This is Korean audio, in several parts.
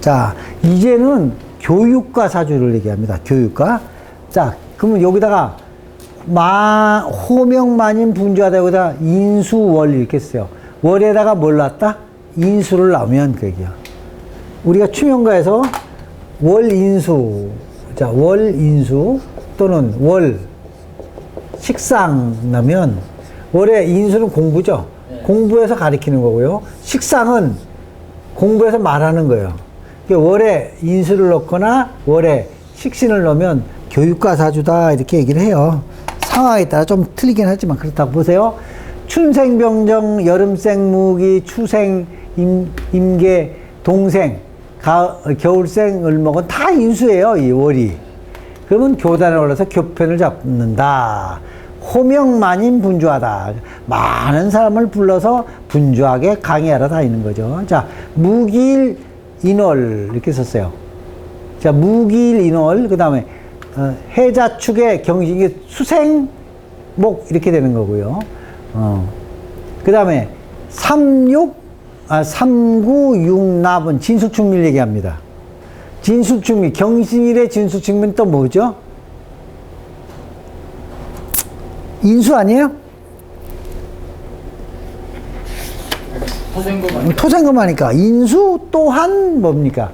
자, 이제는 교육과 사주를 얘기합니다. 교육과. 자, 그러면 여기다가 마, 호명만인 분주하다 여기다 인수월 이렇게 써요. 월에다가 뭘 놨다? 인수를 넣으면 그 얘기야. 우리가 추명가에서 월인수, 자, 월인수 또는 월 식상 나면 월의 인수는 공부죠. 공부해서 가리키는 거고요. 식상은 공부해서 말하는 거예요. 그러니까 월에 인수를 넣거나 월에 식신을 넣으면 교육과 사주다 이렇게 얘기를 해요. 상황에 따라 좀 틀리긴 하지만 그렇다고 보세요. 춘생 병정, 여름생 무기, 추생, 임, 임계, 동생, 가, 겨울생, 을목은 다 인수예요. 이 월이. 그러면 교단에 올라서 교편을 잡는다. 호명만인 분주하다. 많은 사람을 불러서 분주하게 강의하러 다니는 거죠. 자, 무기일 인월 이렇게 썼어요. 자, 무기일 인월 그 다음에 어, 해자축의 경신 이게 수생목 이렇게 되는 거고요. 어. 그 다음에 삼육 아, 삼구육납은 진수충밀 얘기합니다. 진수충밀 경신일의 진수충밀은 또 뭐죠? 인수 아니에요? 토생금 토생금 하니까 인수 또한 뭡니까?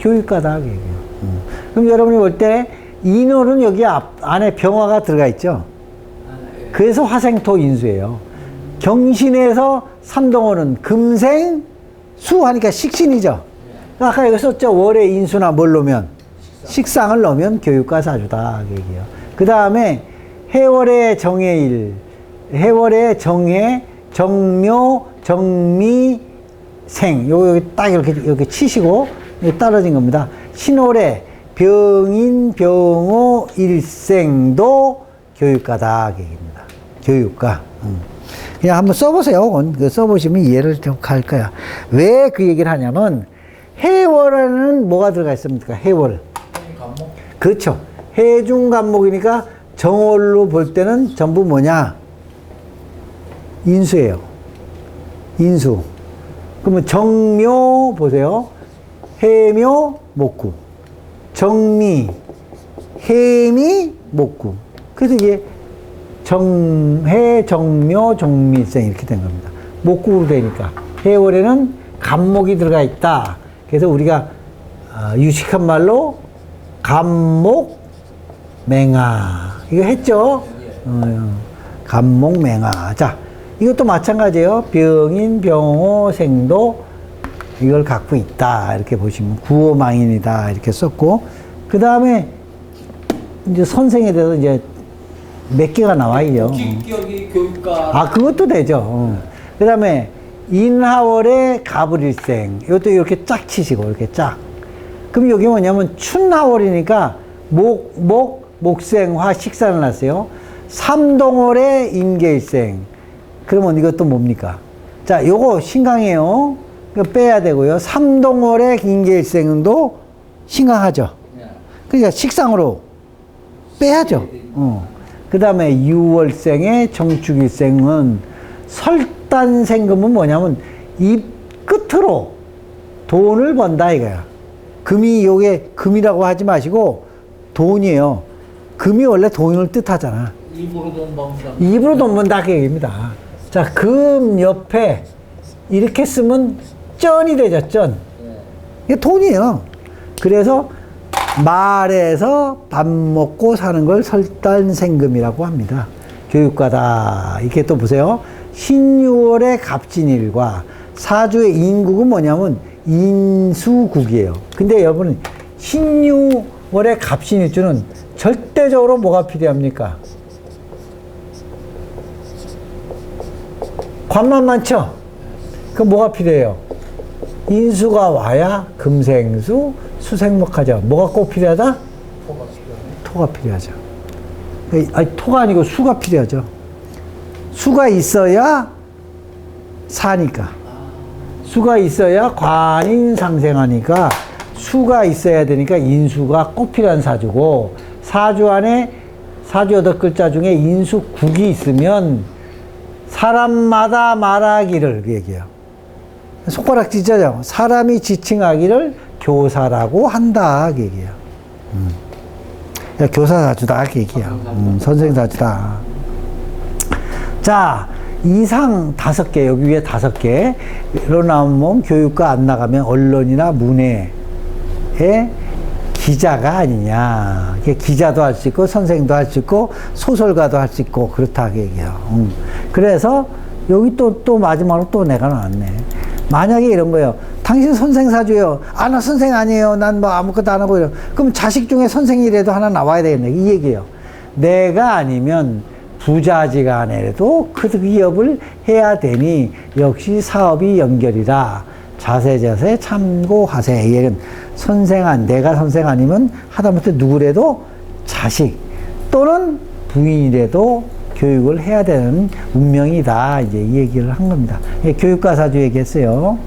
교육과다 그 얘기예요. 음. 그럼 여러분이 볼 때 인월은 여기 앞, 안에 병화가 들어가 있죠. 그래서 화생토 인수예요. 경신에서 삼동월은 금생 수 하니까 식신이죠. 아까 여기 썼죠. 월에 인수나 뭘 넣으면 식상 을 넣으면 교육과 사주다 그 얘기예요. 그 다음에 해월의 정해일, 해월의 정해, 정묘, 정미, 생. 요, 여기 딱 이렇게, 이렇게 치시고, 떨어진 겁니다. 신월의 병인, 병호, 일생도 교육가다. 그 얘기입니다. 교육가. 음. 그냥 한번 써보세요. 그 써보시면 이해를 좀 갈 거야. 왜 그 얘기를 하냐면, 해월에는 뭐가 들어가 있습니까? 해월. 그렇죠. 해중 간목이니까 정월로 볼 때는 전부 뭐냐? 인수예요. 인수. 그러면 정묘 보세요. 해묘 목구. 정미 해미 목구. 그래서 이게 정해 정묘 정미생 이렇게 된 겁니다. 목구로 되니까 해월에는 간목이 들어가 있다. 그래서 우리가 아, 유식한 말로 간목 맹아 이거 했죠? 어, 간목 맹아 자 이것도 마찬가지예요 병인 병호 생도 이걸 갖고 있다 이렇게 보시면 구호망인이다 이렇게 썼고 그 다음에 이제 선생에 대해서 이제 몇 개가 나와요. 기격이 아, 그것도 되죠. 그 다음에 인하월의 가불일생. 이것도 이렇게 짝 치시고, 이렇게 짝. 그럼 여기 뭐냐면 춘하월이니까 목, 목, 목생, 화, 식사를 났어요. 삼동월의 임계일생. 그러면 이것도 뭡니까? 자, 요거 신강이에요. 이거 빼야 되고요. 삼동월의 임계일생도 신강하죠. 그러니까 식상으로 빼야죠. 어. 그 다음에 유월생의 정축일생은 설단생금은 뭐냐면 입 끝으로 돈을 번다 이거야. 금이 요게 금이라고 하지 마시고 돈이에요. 금이 원래 돈을 뜻하잖아. 입으로 돈 번다. 입으로 돈 번다 그 얘기입니다. 자, 금 옆에 이렇게 쓰면 쩐이 되죠, 쩐. 이게 돈이에요. 그래서 말에서 밥 먹고 사는 걸 설단생금이라고 합니다. 교육과다. 이렇게 또 보세요. 신유월의 갑진일과 사주의 인국은 뭐냐면 인수국이에요. 근데 여러분, 신유월의 갑신일주는 절대적으로 뭐가 필요합니까? 관만 많죠? 그럼 뭐가 필요해요? 인수가 와야 금생수, 수생목하죠. 뭐가 꼭 필요하다? 토가 필요하죠. 아니, 토가 아니고 수가 필요하죠. 수가 있어야 사니까. 수가 있어야 관인 상생하니까 수가 있어야 되니까 인수가 꼭 필요한 사주고 사주 안에 사주 여덟 글자 중에 인수 국이 있으면 사람마다 말하기를 그 얘기해요. 손가락 찢어져. 사람이 지칭하기를 교사라고 한다 그 얘기예요. 음. 야, 교사 사주다 그 얘기야. 음, 선생 사주다. 자 이상 다섯 개 여기 위에 다섯 개로 나오면 교육과 안 나가면 언론이나 문해의 기자가 아니냐. 기자도 할 수 있고 선생도 할 수 있고 소설가도 할 수 있고 그렇다 그 얘기예요. 음. 그래서 여기 또 또 마지막으로 또 내가 나왔네. 만약에 이런 거예요. 당신 선생 사주요. 아, 나 선생 아니에요. 난 뭐 아무것도 안 하고 이러. 그럼 자식 중에 선생이라도 하나 나와야 되겠네. 이 얘기예요. 내가 아니면 부자지간에도 그 기업을 해야 되니 역시 사업이 연결이다. 자세 자세 참고하세. 이 얘기는 선생 안, 내가 선생 아니면 하다못해 누구래도 자식 또는 부인이라도 교육을 해야 되는 운명이다. 이제 이 얘기를 한 겁니다. 예, 교육과 사주 얘기했어요.